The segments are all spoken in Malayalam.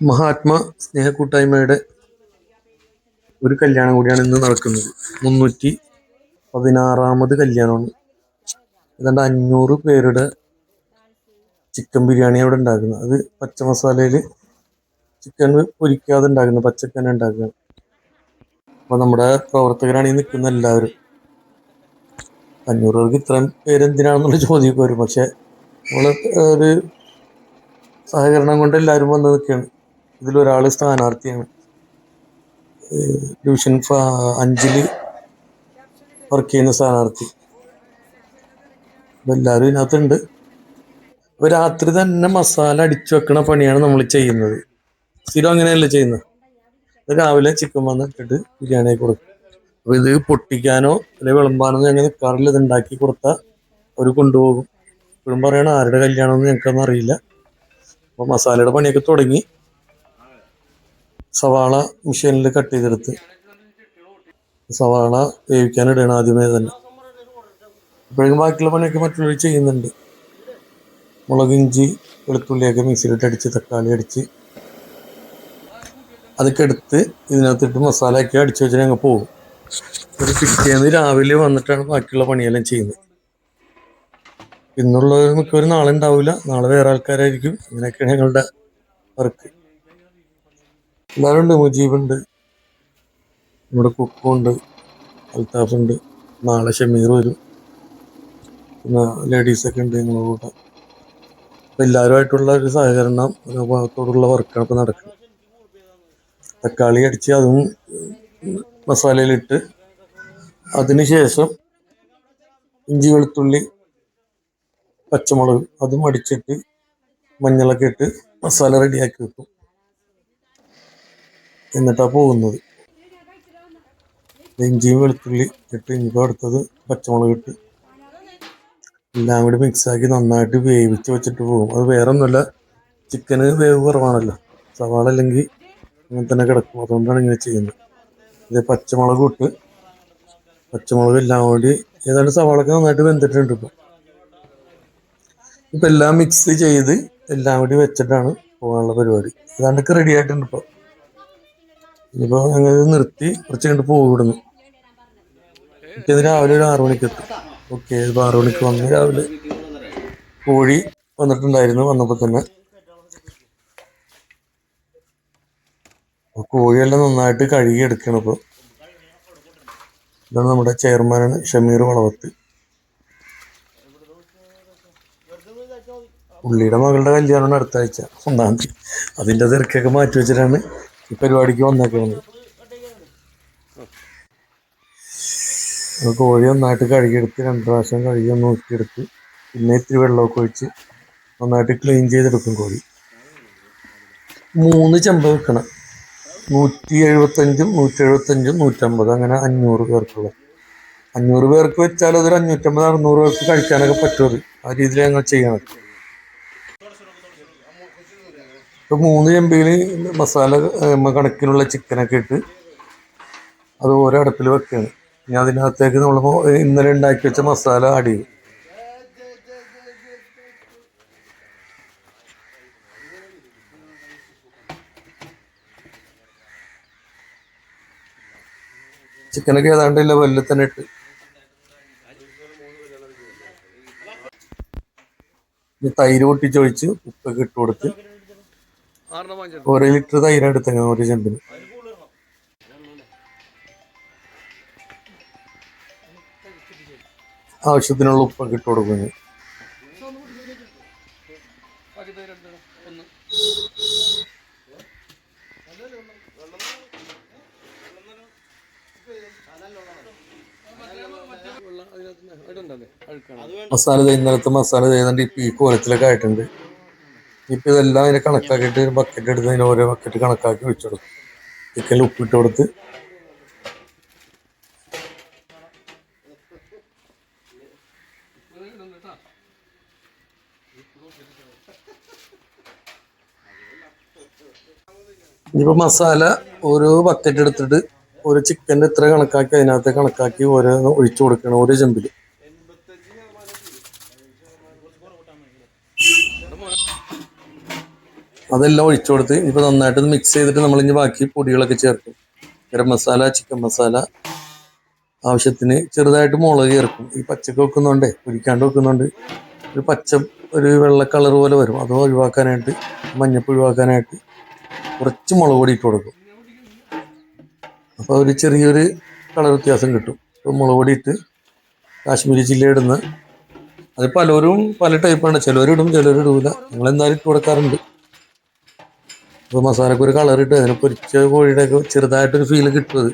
മഹാത്മാ സ്നേഹക്കൂട്ടായ്മയുടെ ഒരു കല്യാണം കൂടിയാണ് ഇന്ന് നടക്കുന്നത്. മുന്നൂറ്റി പതിനാറാമത് കല്യാണമാണ്. ഏതാണ്ട് അഞ്ഞൂറ് പേരുടെ ചിക്കൻ ബിരിയാണി അവിടെ ഉണ്ടാക്കുന്നത്. അത് പച്ച മസാലയിൽ ചിക്കൻ പൊരിക്കാതെ ഉണ്ടാക്കുന്നത് പച്ചക്കൻ ഉണ്ടാക്കുന്നത്. അപ്പൊ നമ്മുടെ പ്രവർത്തകരാണ് ഈ നിൽക്കുന്ന എല്ലാവരും. അഞ്ഞൂറ് പേർക്ക് ഇത്രയും പേരെന്തിനാണെന്നുള്ള ചോദ്യമൊക്കെ വരും. പക്ഷെ നമ്മൾ ഒരു സഹകരണം കൊണ്ട് എല്ലാവരും വന്ന് നിൽക്കുകയാണ്. ഇതിലൊരാൾ സ്ഥാനാർത്ഥിയാണ്. ഡിവിഷൻ അഞ്ചിൽ വർക്ക് ചെയ്യുന്ന സ്ഥാനാർത്ഥി. അപ്പൊ എല്ലാവരും ഇതിനകത്തുണ്ട്. രാത്രി തന്നെ മസാല അടിച്ചു വെക്കണ പണിയാണ് നമ്മൾ ചെയ്യുന്നത്. സ്ഥിരം അങ്ങനെയല്ല ചെയ്യുന്നത്? രാവിലെ ചിക്കൻ വന്നിട്ടിട്ട് ബിരിയാണി കൊടുക്കും. അപ്പൊ ഇത് പൊട്ടിക്കാനോ അല്ലെങ്കിൽ വിളമ്പാനോ ഞങ്ങൾ നിൽക്കാറില്ല ഇത് ഉണ്ടാക്കി കൊടുത്താൽ അവർ കൊണ്ടുപോകും. ഇപ്പോഴും പറയണ ആരുടെ കല്യാണമെന്ന് ഞങ്ങൾക്കൊന്നും അറിയില്ല. അപ്പൊ മസാലയുടെ പണിയൊക്കെ തുടങ്ങി. സവാള മെഷീനിൽ കട്ട് ചെയ്തെടുത്ത് സവാള വേവിക്കാൻ ഇടണം ആദ്യമേ തന്നെ. ഇപ്പോഴും ബാക്കിയുള്ള പണിയൊക്കെ മറ്റുള്ളവർ ചെയ്യുന്നുണ്ട്. മുളക് ഇഞ്ചി വെളുത്തുള്ളിയൊക്കെ മിക്സിയിലിട്ട് അടിച്ച് തക്കാളി അടിച്ച് അതൊക്കെ എടുത്ത് ഇതിനകത്തിട്ട് മസാലയൊക്കെ അടിച്ചു വെച്ചാൽ ഞങ്ങൾ പോകും ഒരു പിറ്റേന്ന് രാവിലെ വന്നിട്ടാണ് ബാക്കിയുള്ള പണിയെല്ലാം ചെയ്യുന്നത്. ഇന്നുള്ളത് മിക്കവരും നാളെ ഉണ്ടാവില്ല നാളെ വേറെ ആൾക്കാരായിരിക്കും. അങ്ങനെയൊക്കെയാണ് ഞങ്ങളുടെ വർക്ക്. എല്ലാവരും ഉണ്ട് മുജീബുണ്ട് നമ്മുടെ കുക്കുണ്ട് അൽത്താഫുണ്ട് നാളെ ഷമീർ വരും പിന്നെ ലേഡീസൊക്കെ ഉണ്ട് ഞങ്ങളുടെ കൂടെ. അപ്പം എല്ലാവരുമായിട്ടുള്ള ഒരു സഹകരണം ഒരു ഭാഗത്തോടുള്ള വർക്കാണ് ഇപ്പം നടക്കുന്നത്. തക്കാളി അടിച്ച് അതും മസാലയിലിട്ട് അതിനുശേഷം ഇഞ്ചി വെളുത്തുള്ളി പച്ചമുളക് അതും അടിച്ചിട്ട് മഞ്ഞളൊക്കെ ഇട്ട് മസാല റെഡിയാക്കി വെക്കും. എന്നിട്ടാണ് പോകുന്നത്. ഇഞ്ചിയും വെളുത്തുള്ളി ഇട്ട് ഇനിയിപ്പോൾ അടുത്തത് പച്ചമുളക് ഇട്ട് എല്ലാം കൂടി മിക്സാക്കി നന്നായിട്ട് വേവിച്ച് വെച്ചിട്ട് പോകും. അത് വേറെ ഒന്നുമല്ല ചിക്കന് വേവ് കുറവാണല്ലോ. സവാള അല്ലെങ്കിൽ അങ്ങനെ തന്നെ കിടക്കും. അതുകൊണ്ടാണ് ഇങ്ങനെ ചെയ്യുന്നത്. ഇത് പച്ചമുളക് ഇട്ട് പച്ചമുളക് എല്ലാം കൂടി ഏതാണ്ട് സവാളൊക്കെ നന്നായിട്ട് വെന്തിട്ടുണ്ട് ഇപ്പം. ഇപ്പം എല്ലാം മിക്സ് ചെയ്ത് എല്ലാം കൂടി വെച്ചിട്ടാണ് പോകാനുള്ള പരിപാടി. ഏതാണ്ടൊക്കെ റെഡി ആയിട്ടുണ്ട് ഇപ്പോൾ ഇനിയിപ്പോൾ ഞങ്ങൾ നിർത്തി കുറച്ച് കണ്ട് പോകും ഇവിടുന്ന്. പിറ്റേന്ന് രാവിലെ ഒരു ആറു മണിക്ക് എത്തും. ഓക്കെ ഇപ്പൊ ആറു മണിക്ക് വന്ന് രാവിലെ കോഴി വന്നിട്ടുണ്ടായിരുന്നു വന്നപ്പോൾ തന്നെ. കോഴിയെല്ലാം നന്നായിട്ട് കഴുകി എടുക്കണം ഇപ്പോൾ ഇതാണ് നമ്മുടെ ചെയർമാനാണ് ഷമീർ വളവത്ത്. പുള്ളിയുടെ മകളുടെ കല്യാണമാണ് അടുത്ത ആഴ്ച ഒന്നാം തീയതി. അതിന്റെ തിരക്കൊക്കെ മാറ്റി വെച്ചിട്ടാണ് പരിപാടിക്ക് അപ്പൊ കോഴി നന്നായിട്ട് കഴുകിയെടുത്ത് രണ്ട് പ്രാവശ്യം കഴുകി നോക്കിയെടുത്ത് പിന്നെ ഇത്തിരി വെള്ളമൊക്കെ ഒഴിച്ച് നന്നായിട്ട് ക്ലീൻ ചെയ്തെടുക്കും കോഴി. മൂന്ന് ചെമ്പ് വെക്കണം. നൂറ്റി എഴുപത്തഞ്ചും നൂറ്റി എഴുപത്തഞ്ചും നൂറ്റമ്പത് അങ്ങനെ അഞ്ഞൂറ് പേർക്കുള്ള. അഞ്ഞൂറ് പേർക്ക് വെച്ചാൽ അതൊരു അഞ്ഞൂറ്റമ്പത് അറുന്നൂറ് പേർക്ക് കഴിക്കാനൊക്കെ പറ്റും ആ രീതിയിൽ ഞങ്ങൾ ചെയ്യണം. ഇപ്പൊ മൂന്ന് ചെമ്പിയിൽ മസാല കണക്കിനുള്ള ചിക്കനൊക്കെ ഇട്ട് അത് ഓരോ അടുപ്പിൽ വെക്കുകയാണ് ഇനി അതിനകത്തേക്ക് നമ്മൾ ഇന്നലെ ഉണ്ടാക്കി വെച്ച മസാല ആഡ് ചെയ്യും. ചിക്കനൊക്കെ ഏതാണ്ട് ലെവലിൽ തന്നെ ഇട്ട്. തൈര് പൊട്ടിച്ചൊഴിച്ച് ഉപ്പൊക്കെ ഇട്ട് കൊടുത്ത് ഒരു ലിറ്റർ തൈര് എടുത്തങ്ങനെ ഒരു ചെമ്പിന് ആവശ്യത്തിനുള്ള ഉപ്പൊക്കെ ഇട്ട് കൊടുക്കുന്നു മസാല ദേ ഇന്നലത്തെ മസാല ചെയ്യുന്നുണ്ട് ഈ പീക്ക് കോലത്തിലൊക്കെ ആയിട്ടുണ്ട്. ഇപ്പൊ ഇതെല്ലാം അതിനെ കണക്കാക്കിയിട്ട് ബക്കറ്റ് എടുത്ത് അതിന് ഓരോ ബക്കറ്റ് കണക്കാക്കി വെച്ചെടുക്കും ചിക്കനിൽ ഉപ്പിട്ട് കൊടുത്ത്? ഇപ്പൊ മസാല ഓരോ ബക്കറ്റ് എടുത്തിട്ട് ഒരു ചിക്കന്റെ ഇത്ര കണക്കാക്കി അതിനകത്ത് കണക്കാക്കി ഓരോ ഒഴിച്ചു കൊടുക്കണം ഓരോ ചെമ്പിൽ അതെല്ലാം ഒഴിച്ചു കൊടുത്ത് ഇപ്പൊ നന്നായിട്ട് മിക്സ് ചെയ്തിട്ട് നമ്മൾ ഇനി ബാക്കി പൊടികളൊക്കെ ചേർക്കും. ഗരം മസാല ചിക്കൻ മസാല ആവശ്യത്തിന് ചെറുതായിട്ട് മുളക് ചേർക്കും. ഈ പച്ചക്ക് വെക്കുന്നുണ്ടേ പൊരിക്കാണ്ട് വെക്കുന്നുണ്ട് ഒരു പച്ച ഒരു വെള്ള കളർ പോലെ വരും. അത് ഒഴിവാക്കാനായിട്ട് മഞ്ഞപ്പ് ഒഴിവാക്കാനായിട്ട് കുറച്ച് മുളക് പൊടി ഇട്ട് കൊടുക്കും. അപ്പോൾ ഒരു ചെറിയൊരു കളർ വ്യത്യാസം കിട്ടും. അപ്പോൾ മുളക് പൊടി ഇട്ട് കാശ്മീരി ചില്ലി ഇടുന്ന അത് പലരും പല ടൈപ്പാണ് ചിലവരിടും ചിലവരിടൂല. ഞങ്ങളെന്തായാലും ഇട്ട് കൊടുക്കാറുണ്ട്. അപ്പോൾ മസാലക്ക് ഒരു കളർ ഇട്ട് അതിന് പൊരിച്ച കോഴിയുടെ ഒക്കെ ചെറുതായിട്ടൊരു ഫീൽ കിട്ടും അത്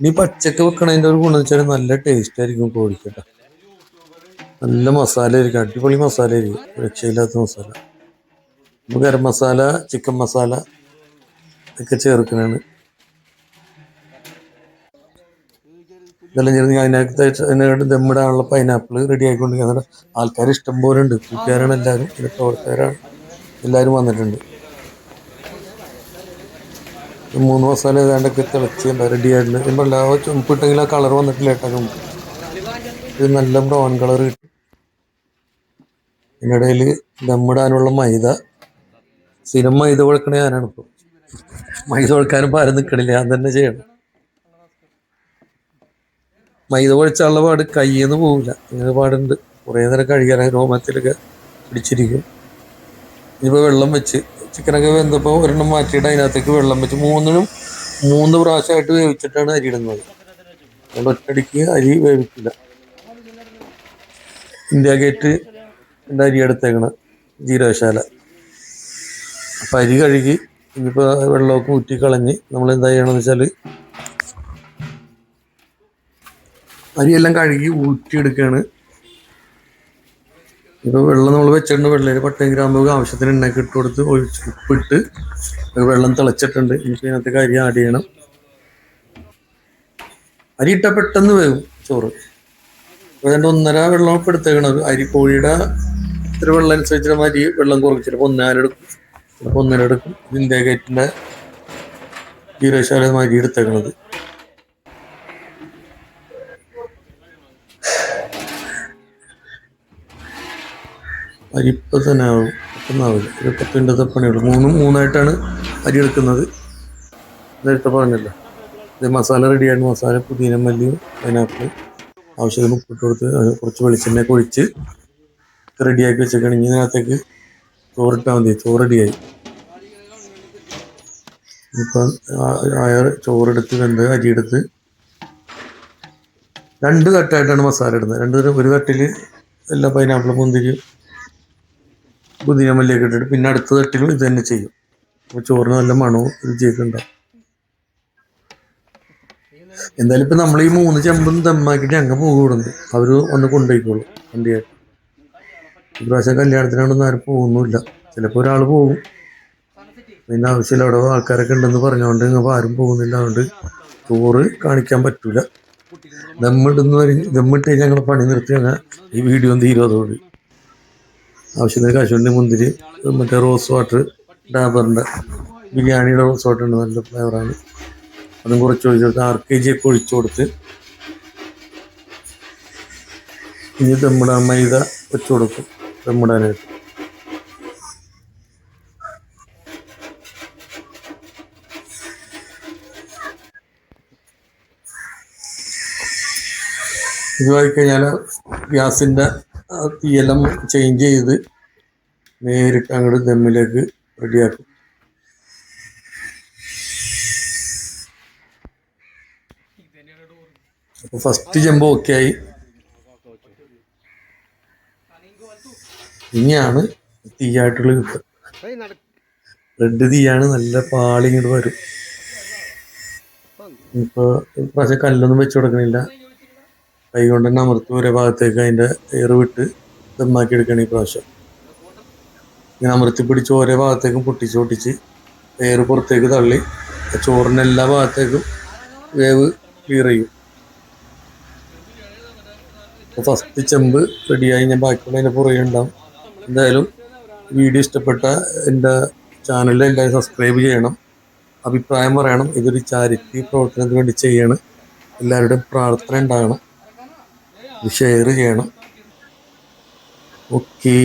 ഇനി പച്ചക്ക് വെക്കണതിന്റെ ഒരു ഗുണം വെച്ചാൽ നല്ല ടേസ്റ്റ് ആയിരിക്കും കോഴിക്ക് നല്ല മസാല ആയിരിക്കും അടിപൊളി മസാല ആയിരിക്കും രക്ഷയില്ലാത്ത മസാല. ഗരം മസാല ചിക്കൻ മസാല ഒക്കെ ചേർക്കണാണ്. ഇതെല്ലാം ചേർന്ന് അതിനകത്ത് അതിനകത്ത് ദമ്മിടാനുള്ള പൈനാപ്പിൾ റെഡി ആയിക്കൊണ്ടിരിക്കുന്നത് ആൾക്കാർ ഇഷ്ടം പോലെ ഉണ്ട്. കൂട്ടുകാരാണ് എല്ലാവരും പ്രവർത്തകരാണ്. എല്ലാവരും വന്നിട്ടുണ്ട്. മൂന്ന് മസാല ഏതാണ്ടൊക്കെ തിളച്ച് റെഡി ആയിട്ടുണ്ട് ആ ചുമപ്പിട്ടെങ്കിൽ ആ കളർ വന്നിട്ടില്ല കേട്ടോ ഇത് നല്ല ബ്രൗൺ കളർ കിട്ടും. ഇതിനിടയിൽ ദമ്മിടാനുള്ള മൈദ. സ്ഥിരം മൈദ കുഴക്കണ ഞാനാണ് ഇപ്പോൾ മൈദ കുഴക്കാനും പാരം നിൽക്കണില്ല ഞാൻ തന്നെ ചെയ്യണം. മൈദ കുഴച്ചാലുള്ള പാട് കയ്യിൽ നിന്ന് പോവില്ല. ഇങ്ങനെ പാടുണ്ട്. കുറേ നേരം കഴുകാൻ രോമത്തിലൊക്കെ പിടിച്ചിരിക്കും. ഇനിയിപ്പോൾ വെള്ളം വെച്ച് ചിക്കനൊക്കെ വെന്തപ്പോൾ ഒരെണ്ണം മാറ്റിയിട്ട് അതിനകത്തേക്ക് വെള്ളം വെച്ച് മൂന്നിനും മൂന്ന് പ്രാവശ്യമായിട്ട് വേവിച്ചിട്ടാണ് അരി ഇടുന്നത്. അതുകൊണ്ട് ഒറ്റടിക്ക് അരി വേവിക്കില്ല. ഇന്ത്യ ഗേറ്റ് എന്റെ അരി എടുത്തേക്കണ് ജീരകശാല. അപ്പം അരി കഴുകി ഇനിയിപ്പോൾ വെള്ളമൊക്കെ ഊറ്റി കളഞ്ഞ് നമ്മൾ എന്താ ചെയ്യണമെന്ന് വെച്ചാൽ അരിയെല്ലാം കഴുകി ഊറ്റിയെടുക്കുകയാണ്. ഇപ്പോൾ വെള്ളം നമ്മൾ വെച്ചിട്ടുണ്ട്. വെള്ളയിൽ പട്ടയും ഗ്രാമ്പൊക്കെ ആവശ്യത്തിന് എണ്ണയൊക്കെ ഇട്ട് കൊടുത്ത് ഒഴിച്ച് ഉപ്പിട്ട് വെള്ളം തിളച്ചിട്ടുണ്ട്. എനിക്ക് ഇതിനകത്ത് അരി ആഡ് ചെയ്യണം. അരി ഇട്ട പെട്ടെന്ന് വേവും ചോറ്. അതിന്റെ ഒന്നര വെള്ളം ഒക്കെ എടുത്തേക്കണത്. അരി കോഴിയുടെ ഇത്ര വെള്ളം അനുസരിച്ച് നമ്മൾ അരി വെള്ളം കുറച്ച് ചിലപ്പോൾ ഒന്നാലെടുക്കും ചിലപ്പോൾ ഒന്നര എടുക്കും. ഇന്ത്യ ഗേറ്റിന്റെ ജീരകശാല അരി എടുത്തേക്കണത്. അരി തന്നെ ആവും പെട്ടെന്നാവില്ല ഒരു മൂന്നും മൂന്നായിട്ടാണ് അരി എടുക്കുന്നത്. നേരത്തെ പറഞ്ഞല്ലോ. ഇത് മസാല റെഡിയാണ്. മസാല പുതിന മല്ലിയും പൈനാപ്പിൾ ആവശ്യത്തിന് ഉപ്പിട്ട് കൊടുത്ത് കുറച്ച് വെളിച്ചെണ്ണ ഒഴിച്ച് റെഡിയാക്കി വെച്ചേക്കാണെങ്കിൽ ഇതിനകത്തേക്ക് ചോറിട്ടാൽ മതി. ചോറ് റെഡിയായി. ഇപ്പം ആയ ചോറെടുത്ത് വെന്ത് അരിയെടുത്ത് രണ്ട് തട്ടായിട്ടാണ് മസാല ഇടുന്നത്. രണ്ട് ഒരു തട്ടിൽ എല്ലാ പൈനാപ്പിളും മുന്തിരിയും പുതിന മല്ലിയൊക്കെ ഇട്ടിട്ട് പിന്നെ അടുത്ത തട്ടിൽ ഇത് തന്നെ ചെയ്യും. അപ്പോൾ ചോറിന് നല്ല മണവും രുചിയൊക്കെ ഉണ്ടാവും എന്തായാലും ഇപ്പം നമ്മൾ ഈ മൂന്ന് ചെമ്പും ദമ്മാക്കിയിട്ട് അങ്ങ് പോകൂടുന്നു അവർ ഒന്ന് കൊണ്ടുപോയിക്കോളും വണ്ടിയായിട്ട്. ഇപ്രാവശ്യം കല്യാണത്തിനാണെന്ന് ആരും പോകുന്നില്ല ചിലപ്പോൾ ഒരാൾ പോകും. പിന്നെ ആവശ്യമില്ല അവിടെ ആൾക്കാരൊക്കെ ഉണ്ടെന്ന് പറഞ്ഞുകൊണ്ട് ഇങ്ങനെ ആരും പോകുന്നില്ല. അതുകൊണ്ട് ചോറ് കാണിക്കാൻ പറ്റൂല. ദമ്മിടുന്ന ദമ്മിട്ട് ഞങ്ങൾ പണി നിർത്തി ഞങ്ങൾ ഈ വീഡിയോ തീരും ആവശ്യത്തിന് കശുവണ്ടി മുന്തിരി മറ്റേ റോസ് വാട്ടർ ഡാബറിന്റെ ബിരിയാണിയുടെ റോസ് വാട്ടർ ഉണ്ട് നല്ല ഫ്ലേവറാണ് അതും കുറച്ച് ഒഴിച്ച് കൊടുത്ത് ആർ കെ ജി ഒക്കെ ഒഴിച്ചു കൊടുത്ത് ഇനി ദമ്മിടാൻ മൈദ വെച്ച് കൊടുക്കും ദമ്മിടാനായിട്ട്. ഇതുമായി കഴിഞ്ഞാൽ ഗ്യാസിന്റെ തീയെല്ലാം ചേഞ്ച് ചെയ്ത് നേരിട്ട് അങ്ങോട്ട് ദമ്മിലേക്ക് റെഡിയാക്കും. ഫസ്റ്റ് ജമ്പ് ഓക്കെ ആയി. ഇനിയാണ് തീയായിട്ടുള്ള കിട്ടുക റെഡ് തീയാണ് നല്ല പാളി ഇങ്ങോട്ട് വരും ഇപ്പോൾ പക്ഷെ കല്ലൊന്നും വെച്ച് കൊടുക്കണില്ല. കൈ കൊണ്ട് തന്നെ അമർത്തി ഒരേ ഭാഗത്തേക്ക് അതിന്റെ എയർ വിട്ട് ദമ്മാക്കി എടുക്കണം ഈ പ്രാവശ്യം. ഇങ്ങനെ അമർത്തി പിടിച്ച് ഓരോ ഭാഗത്തേക്കും പൊട്ടിച്ച് പൊട്ടിച്ച് എയർ പുറത്തേക്ക് തള്ളി ചോറിന്റെ എല്ലാ ഭാഗത്തേക്കും വേവ് ക്ലിയർ ചെയ്യും. ഫസ്റ്റ് ചെമ്പ് റെഡിയായി ഞാൻ ബാക്കിയുള്ള അതിന്റെ പുറകെ ഉണ്ടാവും. എന്തായാലും വീഡിയോ ഇഷ്ടപ്പെട്ട എന്റെ ചാനലിൽ എല്ലാവരും സബ്സ്ക്രൈബ് ചെയ്യണം. അഭിപ്രായം പറയണം. ഇതൊരു ചാരിറ്റി പ്രവർത്തനത്തിന് വേണ്ടി ചെയ്യണം. എല്ലാവരുടെയും പ്രാർത്ഥന ഉണ്ടാകണം. ഷെയർ ചെയ്യണം. ഓക്കേ